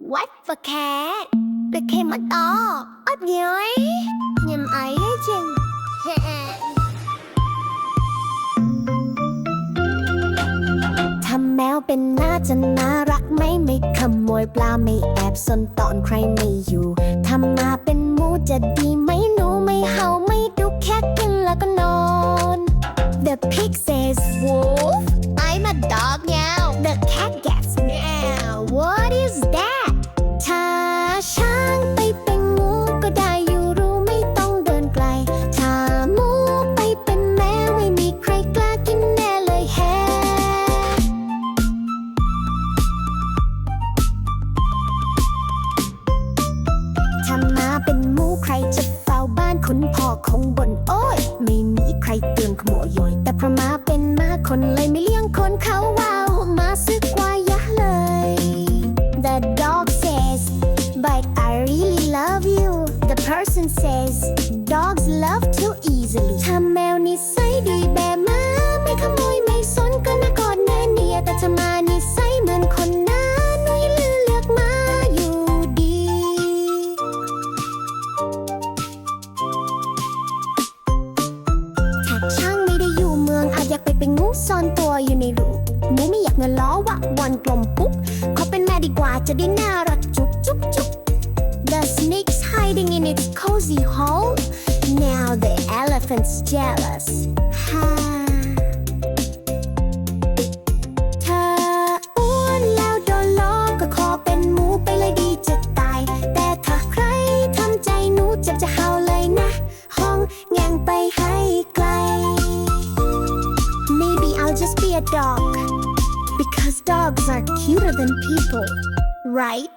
What for cat became a dog ấp nhói nhìn ấy ấy chừng ทำแมวเป็นน่าจะน่ารักไหมไม่ขโมยปลาไม่แอบซนตอนใครไม่อยู่ทำมาเป็นหมูจะดีไหมหนูไม่เห่าไม่ดุแค่กินแล้วก็นอน The pig says ใครจะเฝ้าบ้านคุณพ่อคงบนโอ้ย ไม่มีใครเตือนขโมยย่อยแต่พระมาเป็นมาคนเลยไม่เลี้ยงคนเขาว้าวมาซึกว่ายะเลย The dog says but I really love you The person says dogs love too easily ถ้าแมวนิสัย ซ่อนตัวอยู่ในรูหมูไม่อยากเงินล้อวะวันกลมปุ๊บขอเป็นแม่ดีกว่าจะได้น่ารักจุ๊บจุ๊บจุ๊บ The snake's hiding in its cozy hole Now the elephant's jealous ฮ่าเธออ้วนแล้วโดนล้อก็ขอเป็นหมูไปเลยดีจะตาย แต่ถ้าใครทำใจหนูเจ็บจะเห่าเลยนะ ห้องแงงไปให้ไกล just be a dog. Because dogs are cuter than people right